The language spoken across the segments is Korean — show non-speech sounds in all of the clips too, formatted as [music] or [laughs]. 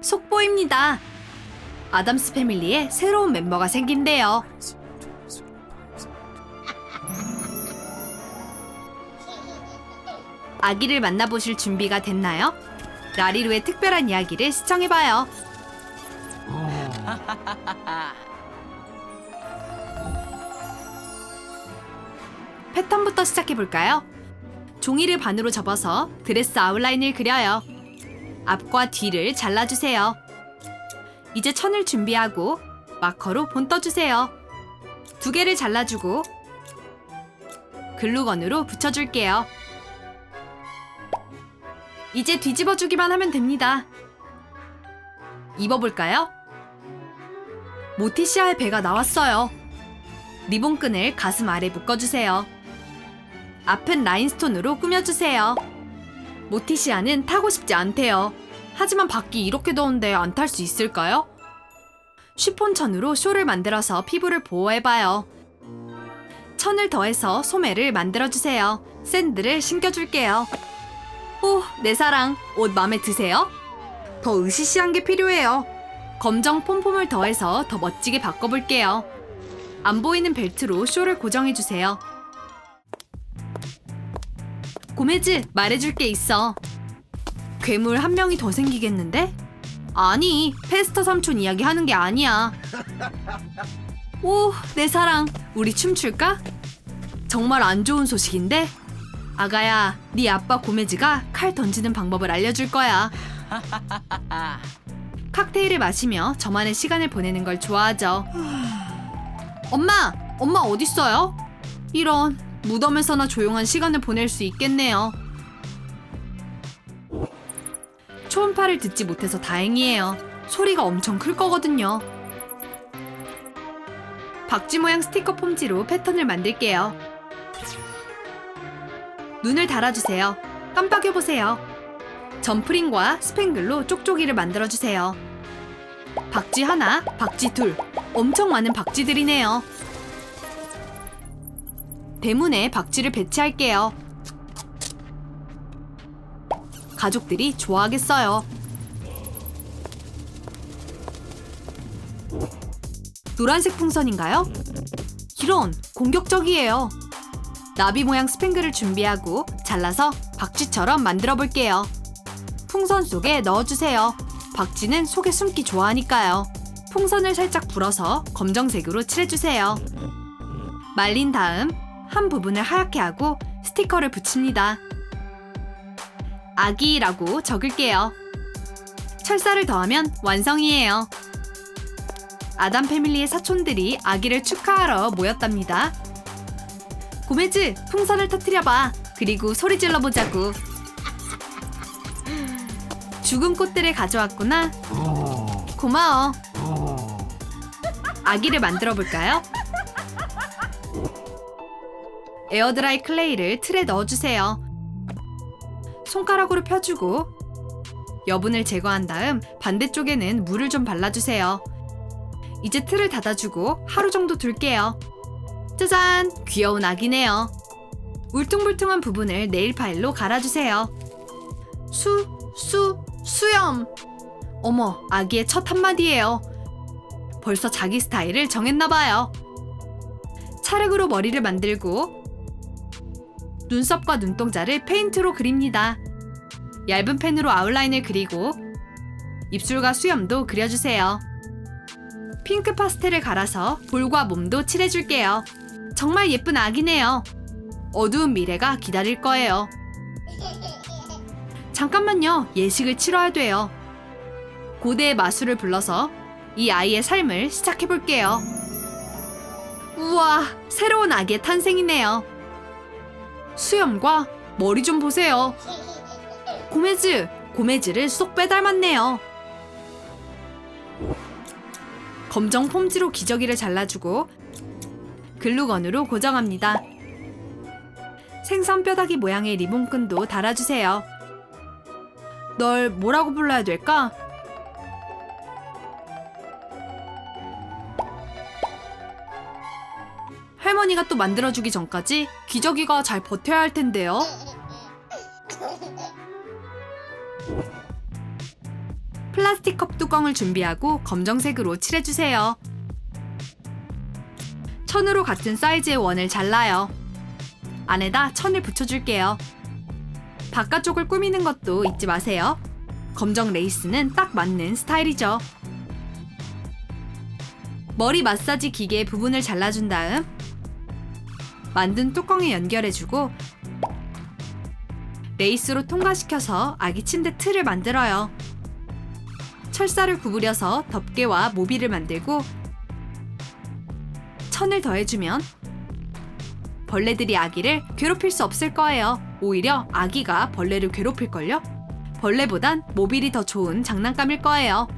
속보입니다. 아담스 패밀리에 새로운 멤버가 생긴대요. 아기를 만나보실 준비가 됐나요? 라리루의 특별한 이야기를 시청해봐요. 패턴부터 시작해볼까요? 종이를 반으로 접어서 드레스 아웃라인을 그려요. 앞과 뒤를 잘라주세요. 이제 천을 준비하고 마커로 본 떠주세요. 두 개를 잘라주고 글루건으로 붙여줄게요. 이제 뒤집어주기만 하면 됩니다. 입어볼까요? 모티시아의 배가 나왔어요. 리본끈을 가슴 아래 묶어주세요. 앞은 라인스톤으로 꾸며주세요. 모티시아는 타고 싶지 않대요. 하지만 밖이 이렇게 더운데 안 탈 수 있을까요? 쉬폰 천으로 쇼를 만들어서 피부를 보호해봐요. 천을 더해서 소매를 만들어주세요. 샌들을 신겨줄게요. 오, 내 사랑, 옷 마음에 드세요? 더 으시시한 게 필요해요. 검정 폼폼을 더해서 더 멋지게 바꿔볼게요. 안 보이는 벨트로 쇼를 고정해주세요. 고메즈, 말해줄 게 있어. 괴물 한 명이 더 생기겠는데? 아니, 페스터 삼촌 이야기 하는 게 아니야. 오, 내 사랑, 우리 춤출까? 정말 안 좋은 소식인데? 아가야, 네 아빠 고메즈가 칼 던지는 방법을 알려줄 거야. [laughs] 칵테일을 마시며 저만의 시간을 보내는 걸 좋아하죠. 엄마, 엄마 어딨어요? 이런 무덤에서나 조용한 시간을 보낼 수 있겠네요. 초음파를 듣지 못해서 다행이에요. 소리가 엄청 클 거거든요. 박쥐 모양 스티커 폼지로 패턴을 만들게요. 눈을 달아주세요. 깜빡여보세요. 점프링과 스팽글로 쪽쪽이를 만들어주세요. 박쥐 하나, 박쥐 둘. 엄청 많은 박쥐들이네요. 대문에 박쥐를 배치할게요. 가족들이 좋아하겠어요. 노란색 풍선인가요? 이런 공격적이에요. 나비 모양 스팽글을 준비하고 잘라서 박쥐처럼 만들어 볼게요. 풍선 속에 넣어주세요. 박쥐는 속에 숨기 좋아하니까요. 풍선을 살짝 불어서 검정색으로 칠해주세요. 말린 다음 한 부분을 하얗게 하고 스티커를 붙입니다. 아기라고 적을게요. 철사를 더하면 완성이에요. 아담 패밀리의 사촌들이 아기를 축하하러 모였답니다. 고메즈, 풍선을 터트려봐. 그리고 소리 질러보자고. 죽은 꽃들을 가져왔구나. 고마워. 아기를 만들어 볼까요? 에어드라이 클레이를 틀에 넣어주세요. 손가락으로 펴주고 여분을 제거한 다음 반대쪽에는 물을 좀 발라주세요. 이제 틀을 닫아주고 하루 정도 둘게요. 짜잔! 귀여운 아기네요. 울퉁불퉁한 부분을 네일 파일로 갈아주세요. 수, 수, 수염! 어머, 아기의 첫 한마디예요. 벌써 자기 스타일을 정했나봐요. 찰흙으로 머리를 만들고 눈썹과 눈동자를 페인트로 그립니다. 얇은 펜으로 아웃라인을 그리고 입술과 수염도 그려주세요. 핑크 파스텔을 갈아서 볼과 몸도 칠해줄게요. 정말 예쁜 아기네요. 어두운 미래가 기다릴 거예요. 잠깐만요. 예식을 치러야 돼요. 고대의 마술을 불러서 이 아이의 삶을 시작해볼게요. 우와, 새로운 아기의 탄생이네요. 수염과 머리 좀 보세요. 고메즈, 고메즈를 쏙 빼닮았네요. 검정 폼지로 기저귀를 잘라주고 글루건으로 고정합니다. 생선 뼈다귀 모양의 리본끈도 달아주세요. 널 뭐라고 불러야 될까? 할머니가 또 만들어주기 전까지 기저귀가 잘 버텨야 할 텐데요. 플라스틱 컵 뚜껑을 준비하고 검정색으로 칠해주세요. 천으로 같은 사이즈의 원을 잘라요. 안에다 천을 붙여줄게요. 바깥쪽을 꾸미는 것도 잊지 마세요. 검정 레이스는 딱 맞는 스타일이죠. 머리 마사지 기계 부분을 잘라준 다음 만든 뚜껑에 연결해주고 레이스로 통과시켜서 아기 침대 틀을 만들어요. 철사를 구부려서 덮개와 모비를 만들고 천을 더해주면 벌레들이 아기를 괴롭힐 수 없을 거예요. 오히려 아기가 벌레를 괴롭힐걸요? 벌레보단 모빌이 더 좋은 장난감일 거예요.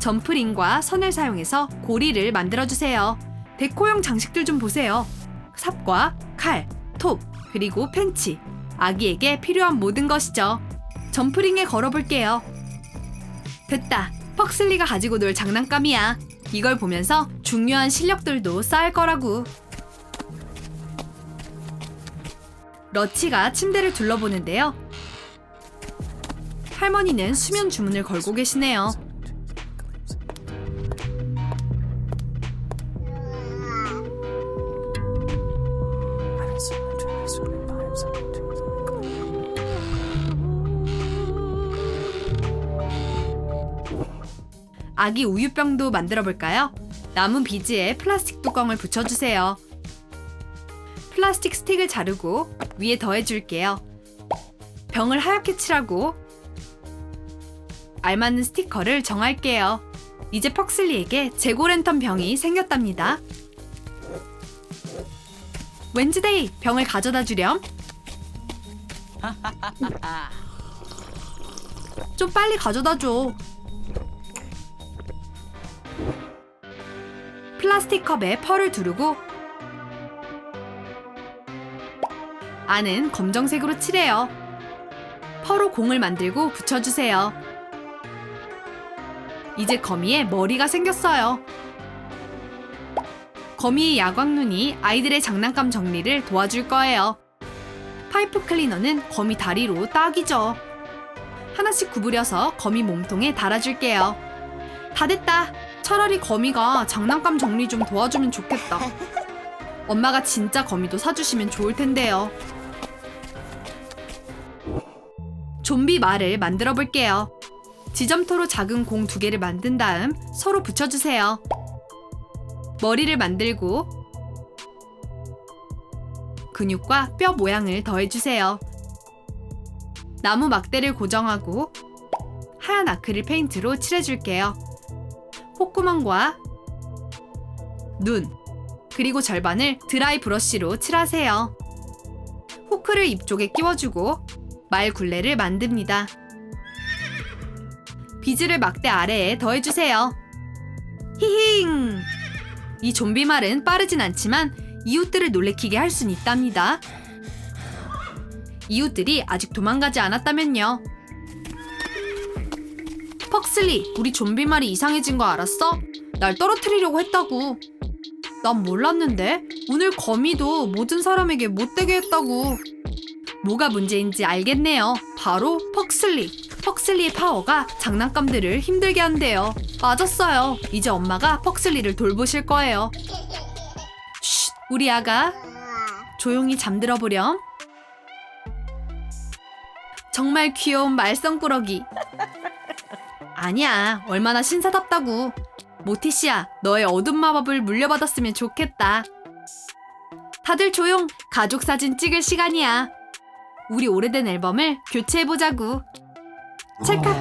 점프링과 선을 사용해서 고리를 만들어주세요. 데코용 장식들 좀 보세요. 삽과 칼, 톱, 그리고 펜치. 아기에게 필요한 모든 것이죠. 점프링에 걸어볼게요. 됐다. 퍽슬리가 가지고 놀 장난감이야. 이걸 보면서 중요한 실력들도 쌓일 거라고. 러치가 침대를 둘러보는데요. 할머니는 수면 주문을 걸고 계시네요. 아기 우유병도 만들어 볼까요? 남은 비즈에 플라스틱 뚜껑을 붙여주세요. 플라스틱 스틱을 자르고 위에 더해줄게요. 병을 하얗게 칠하고 알맞는 스티커를 정할게요. 이제 퍽슬리에게 재고 랜턴 병이 생겼답니다. 웬즈데이 병을 가져다 주렴. [laughs] 좀 빨리 가져다 줘. 플라스틱 컵에 펄을 두르고 안은 검정색으로 칠해요. 펄로 공을 만들고 붙여주세요. 이제 거미에 머리가 생겼어요. 거미의 야광눈이 아이들의 장난감 정리를 도와줄 거예요. 파이프 클리너는 거미 다리로 딱이죠. 하나씩 구부려서 거미 몸통에 달아줄게요. 다 됐다. 차라리 거미가 장난감 정리 좀 도와주면 좋겠다. 엄마가 진짜 거미도 사주시면 좋을 텐데요. 좀비 말을 만들어 볼게요. 지점토로 작은 공 두 개를 만든 다음 서로 붙여주세요. 머리를 만들고 근육과 뼈 모양을 더해주세요. 나무 막대를 고정하고 하얀 아크릴 페인트로 칠해줄게요. 콧구멍과 눈, 그리고 절반을 드라이 브러쉬로 칠하세요. 후크를 입 쪽에 끼워주고 말 굴레를 만듭니다. 비즈를 막대 아래에 더해주세요. 히힝! 이 좀비 말은 빠르진 않지만 이웃들을 놀래키게 할 순 있답니다. 이웃들이 아직 도망가지 않았다면요. 퍽슬리, 우리 좀비 말이 이상해진 거 알았어? 날 떨어뜨리려고 했다고. 난 몰랐는데 오늘 거미도 모든 사람에게 못되게 했다고. 뭐가 문제인지 알겠네요. 바로 퍽슬리. 퍽슬리의 파워가 장난감들을 힘들게 한대요. 맞았어요. 이제 엄마가 퍽슬리를 돌보실 거예요. 쉿, 우리 아가 조용히 잠들어 보렴. 정말 귀여운 말썽꾸러기. 아니야, 얼마나 신사답다고. 모티시야, 너의 어둠 마법을 물려받았으면 좋겠다. 다들 조용, 가족 사진 찍을 시간이야. 우리 오래된 앨범을 교체해보자고. 찰칵.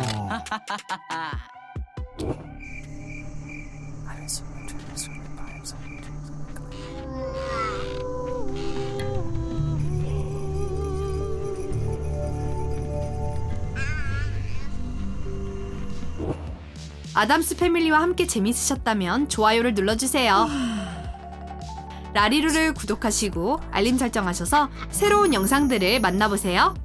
[laughs] 아담스 패밀리와 함께 재밌으셨다면 좋아요를 눌러주세요. 라리루를 구독하시고 알림 설정하셔서 새로운 영상들을 만나보세요. [laughs]